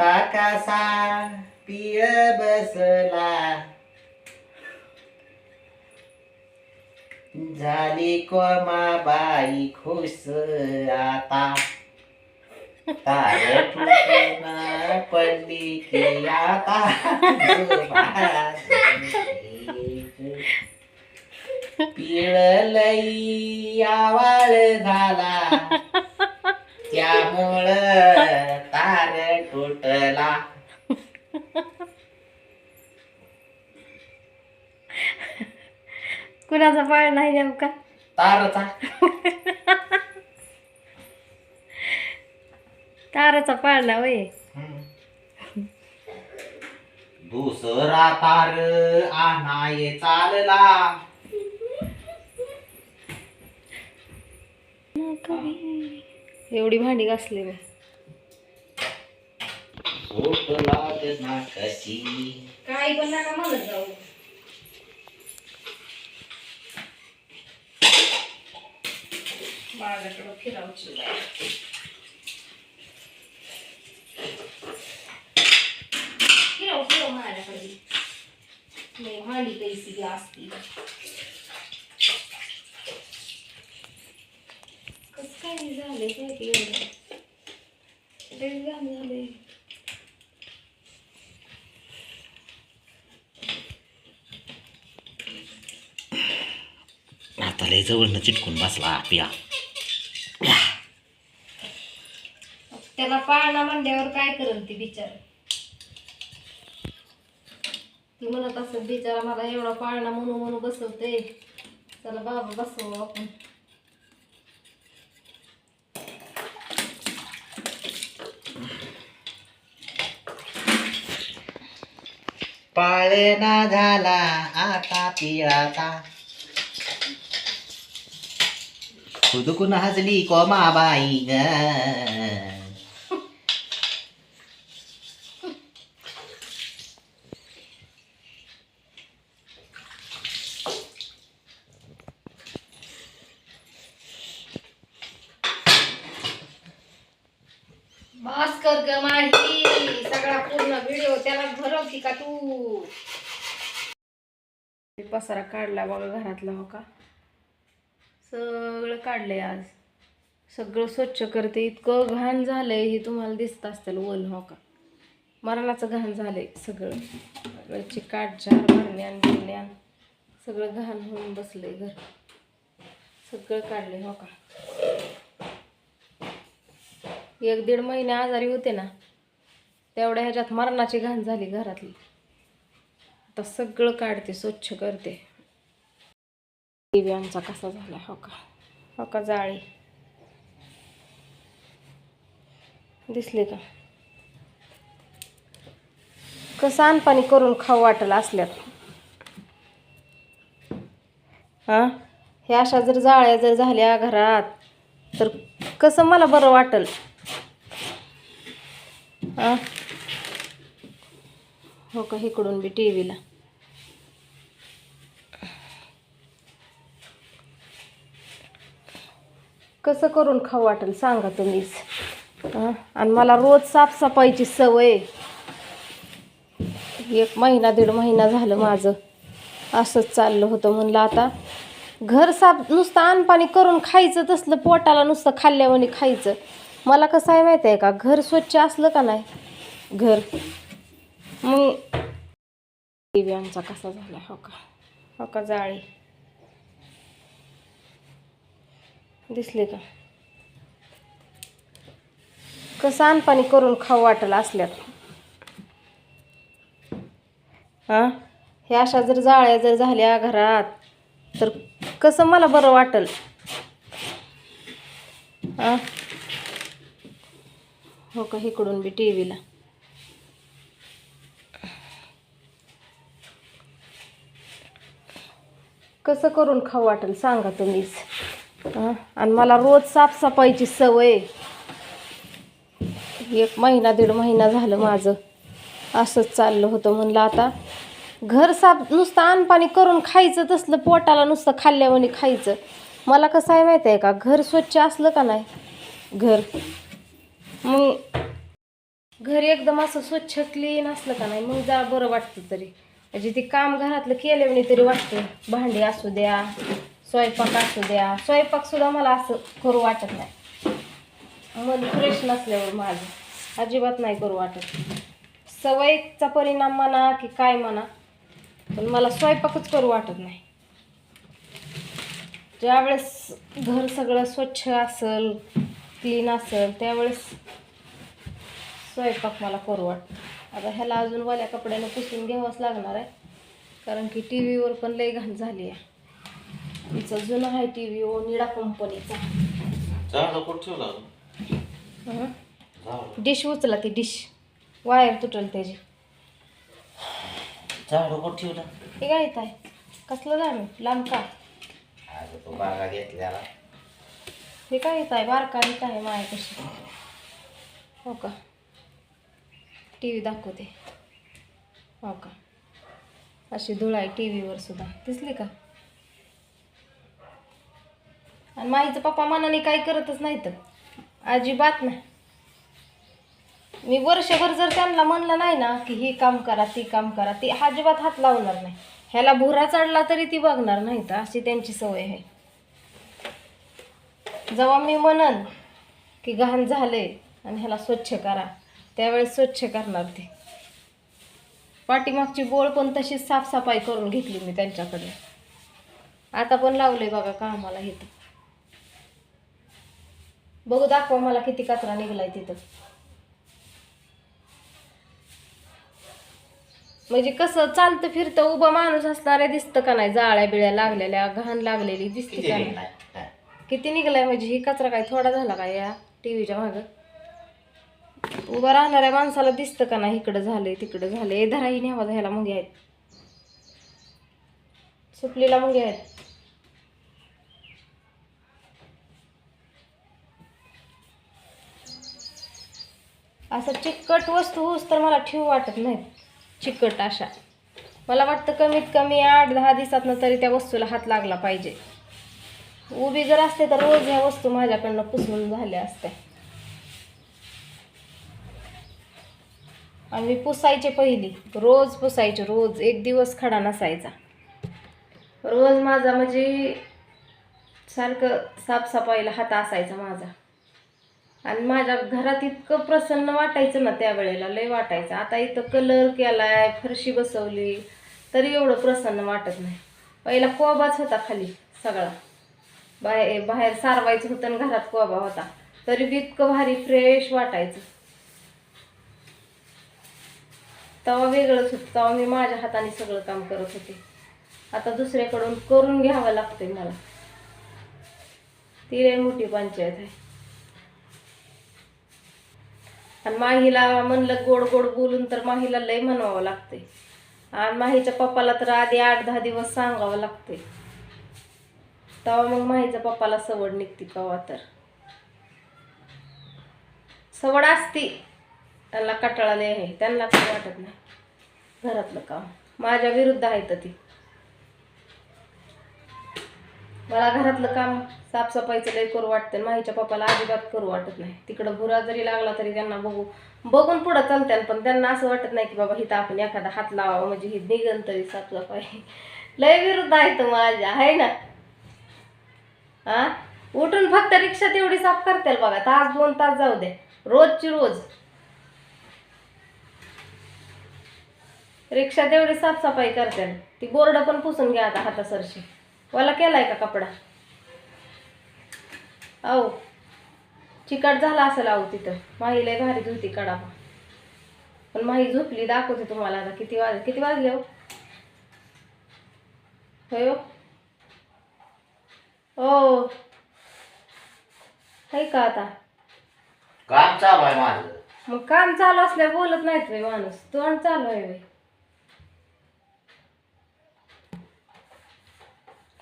आता कसा पिळ बसला. झाली कोमाबाई खुश आता. तार फुटून पडली की आता. पिळलई आवाळ झाला. त्यामुळं तार तुटला. कुणाचा पाळ नाही नेमका? तारचा. ताराचा पाळला वय. दुसरा तार आणाय चालला. एवढी भांडी घासली मी. सुटला नाटकी काय पण नका म्हणत जाऊ. माझ्याकडं फिरावची फिराव फिरव माझ्याकडे. नाही भांडी पैसे असती कस काय झालं काय ते एवढं लय आता लय जवळनं चिटकून बसला पिया. त्याला पाळणा म्हणल्यावर काय करेल ती बिचार? ती म्हणत असत बिचारा मला एवढा पाळणा म्हणू म्हणू बसवते. चला बाबा बसवू आपण. पाळणा झाला आता पिळाचा. खुदकून हसली कोमाबाई ग बस कर ग माही सगळा पूर्ण व्हिडिओ त्याला भरवती का तू? पसारा काढला बघा घरातला हो का? सगळं काढलं आहे आज. सगळं स्वच्छ करते. इतकं घाण झालं आहे हे तुम्हाला दिसत असतील वल हो का? मरणाचं घाण झालं सगळं. सगळं चिकाट झार भरण्यान बिरण्यान सगळं घाण होऊन बसलं आहे घर. सगळं काढलं हो का? एक दीड महिने आजारी होते ना तेवढ्या ह्याच्यात मरणाची घाण झाली घरातली. आता सगळं काढते स्वच्छ करते. दिव्यांचा आमचा कसा झाला हो का हो का जाळी दिसले का कसं आणपाणी करून खाऊ वाटलं असल्यात. हां? हे अशा जर जाळ्या जर झाल्या घरात तर कसं मला बरं वाटल? हां? हो का इकडून बी टी व्हीला कसं करून खाऊ वाटेल सांगा तुम्हीच. आणि मला रोज साफसफाईची सवय एक महिना दीड महिना झालं माझं. असंच चाललं होतं म्हणलं आता. घर साफ नुसतं आणपाणी करून खायचं तसलं पोटाला नुसतं खाल्ल्यावानी खायचं. मला कसं आहे माहिती आहे का? घर स्वच्छ असलं का नाही? घर. मग टी व्ही आमचा कसा झाला? हो का? हो का जाळी. दिसले का? कसं आणपाणी करून खाऊ वाटलं असल्यात. हां? हे अशा जर जाळ्या जर झाल्या घरात तर कसं मला बरं वाटल? हां? हो का इकडून बी टी व्हीला कसं करून खाऊ वाटेल सांगा तुम्हीच. आणि मला रोज साफसफाईची सवय. एक महिना दीड महिना झालं माझं. असंच चाललं होतं म्हणलं आता. घर साफ नुसतं आणपाणी करून खायचं तसलं पोटाला नुसतं खाल्ल्यावानी खायचं. मला कसं आहे माहिती आहे का? घर स्वच्छ असलं का नाही? घर. मग घर एकदम असं स्वच्छ क्लीन असलं का नाही? मग जा बरं वाटतं तरी. म्हणजे ते काम घरातलं केल्याने तरी वाटतं. भांडी असू द्या स्वयंपाक असू द्या स्वयंपाकसुद्धा मला असं करू वाटत नाही. मन फ्रेश नसल्यावर माझं. अजिबात नाही करू वाटत. सवयीचा परिणाम म्हणा की काय म्हणा पण मला स्वयंपाकच करू वाटत नाही. ज्यावेळेस घर सगळं स्वच्छ असेल क्लीन असेल त्यावेळेस स्वयंपाक मला करू वाटतं. आता ह्याला अजून वाल्या कपड्यानं पुसून घ्यावंच लागणार आहे कारण की टी व्हीवर पण लई घाण झाली आहे. तिचा जुना आहे टी व्ही ओ निळा कंपनीचा. झाड हं. झाड. डिश उचला ती डिश. वायर तुटल त्याची. झाड ठेवला? हे काय येत आहे? कसलं जाणं लांब का? बागा घेतल्याला हे काय येत आहे? बारका येत आहे माया कशी हो का? टी व्ही दाखवते. हो का? अशी धूळ आहे टी व्हीवर सुद्धा. दिसली का? आणि माईचं पप्पा मनाने काही करतच नाही तर. अजिबात नाही. मी वर्षभर जर त्यांना म्हणलं नाही ना की हे काम करा ती काम करा ती अजिबात हात लावणार नाही. ह्याला भुरा चढला तरी ती बघणार नाही तर अशी त्यांची सवय आहे. जेव्हा मी म्हणन की घाण झाले आणि ह्याला स्वच्छ करा त्यावेळेस स्वच्छ करणार ते. पाठीमागची बोळ पण तशीच साफसफाई करून घेतली मी त्यांच्याकडे आता पण लावले बघा कामाला तर. बघू दाखवा मला किती कचरा निघलाय तिथं. म्हणजे कसं चालतं फिरतं उभं माणूस असणाऱ्या दिसतं का नाही? जाळ्या बिळ्या लागलेल्या घाण लागलेली दिसते किती का नाही? निघलाय? किती निघलाय म्हणजे ही कचरा काय थोडा झाला काय या टी व्हीच्या मागं? उभं राहणाऱ्या माणसाला दिसतं का नाही? इकडं झालंय तिकडं झालंय. धराही न्यावा ह्याला मुंग्या आहेत. सुपलीला मुंग्या आहेत. असं चिकट वस्तू होऊस तर मला ठेवू वाटत नाहीत. चिकट अशा. मला वाटतं कमीत कमी आठ दहा दिवसातनं तरी त्या वस्तूला हात लागला पाहिजे. उभी जर असते तर रोज ह्या वस्तू माझ्याकडनं पुसून झाल्या असत्या. आणि मी पुसायचे पहिली रोज पुसायचे रोज एक दिवस खडा नसायचा. रोज माझा म्हणजे सारखं साफसफाईला हात असायचा माझा. आणि माझ्या घरात इतकं प्रसन्न वाटायचं ना त्यावेळेला लय वाटायचं. आता इथं कलर केला आहे फरशी बसवली तरी एवढं प्रसन्न वाटत नाही. पहिला कोबाच होता खाली सगळा. बाहेर बाहेर सारवायचं होतं आणि घरात कोबा होता. तरी बी इतकं भारी फ्रेश वाटायचं. तेव्हा वेगळंच होतं. तेव्हा मी माझ्या हाताने सगळं काम करत होते. आता दुसऱ्याकडून करून घ्यावं लागतंय मला. ती लय मोठी पंचायत आहे. आणि माहीला म्हणलं गोड गोड बोलून तर माहीला लय म्हणवावं लागते. आणि माहीच्या पप्पाला तर आधी आठ दहा दिवस सांगावं लागते. तेव्हा मग माहीच्या पप्पाला सवड निघते कवा तर. सवड असती. त्यांना कटाळा लय आहे. त्यांना काही वाटत नाही. घरातलं काम. माझ्या विरुद्ध आहे तर ती. मला घरातलं काम साफसफाईचं लय करू वाटतं माहीच्या पप्पाला अजिबात करू वाटत नाही. तिकडं भुरा जरी लागला तरी त्यांना बघू. बघून पुढं चालत्यान पण त्यांना असं वाटत नाही की बाबा हिथं आपण एखादा हात लावावा म्हणजे ही निघन तरी साफसफाई. लय विरुद्ध आहे तर माझ्या आहे ना? हा उठून फक्त रिक्षा तेवढी साफ करतील बघा तास दोन तास जाऊ दे. रोजची रोज. रिक्षा तेवढी साफसफाई करते ती बोर्ड पण पुसून घ्या आता हातासरशी. वाला केलाय का कपडा? अहो चिकट झाला असेल अहो तिथं. माही लय भारी धुती कडा पण माही झोपली दाखवते तुम्हाला आता किती वाज किती वाजले हो? होय हो. हो आहे का आता? काम चालू आहे माझं. मग काम चालू असल्यावर बोलत नाहीत रे माणूस. तोंड चालू आहे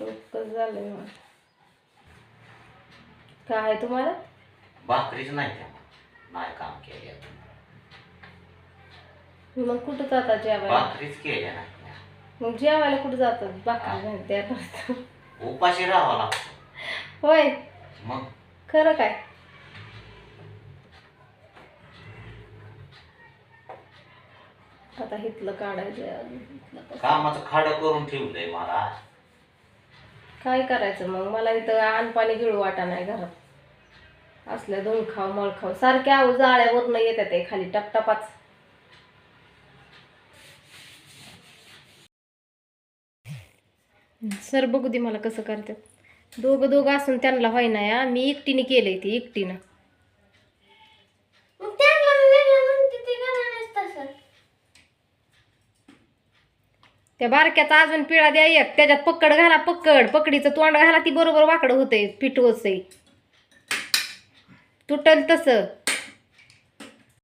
डोकं झालंय मग. काय आहे तुम्हाला? भाकरीच नाही त्या नाही काम केले मग कुठं जातात जेवायला? भाकरीच केल्या नाही मग जेवायला कुठं जातात? बाकी नाही त्या उपाशी राहावं लागतं. होय. मग? खरं काय? आता हिथलं काढायचं आहे अजून. कामाचं खाडं करून ठेवलंय मला. काय करायचं मग? मला इथं आणपाणी गिळू वाटा नाही घरात. असल्या दोन खाव मळ खाव. सारख्या जाळ्यावरनं येतात ते खाली टपटपाच. सर बघू दे मला कसं करतात. दोघं दोघं असून त्यांना व्हायना या. मी एकटीने केलंय ते एकटीनं. त्या बारक्याचा अजून पिळा द्या एक. त्याच्यात पकड घाला पकड. पकडीचं तोंड घाला ती बरोबर वाकडं होतंय पीठ तुटल तसं.